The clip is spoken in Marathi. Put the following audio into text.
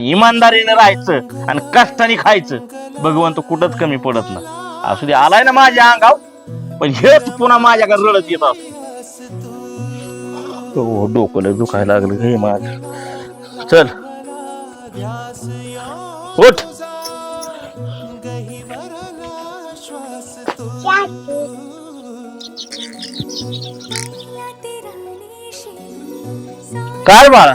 इमानदारीने राहायचं आणि कष्टाने खायचं. भगवंत कुठंच कमी पडत ना असू दे आलाय ना माझ्या अंगाव पण हेच पुन्हा माझ्याकडे रडत येत असतो. हो डोकं दुखायला लागलं हे माझ. चल. उठ. काय बाळा.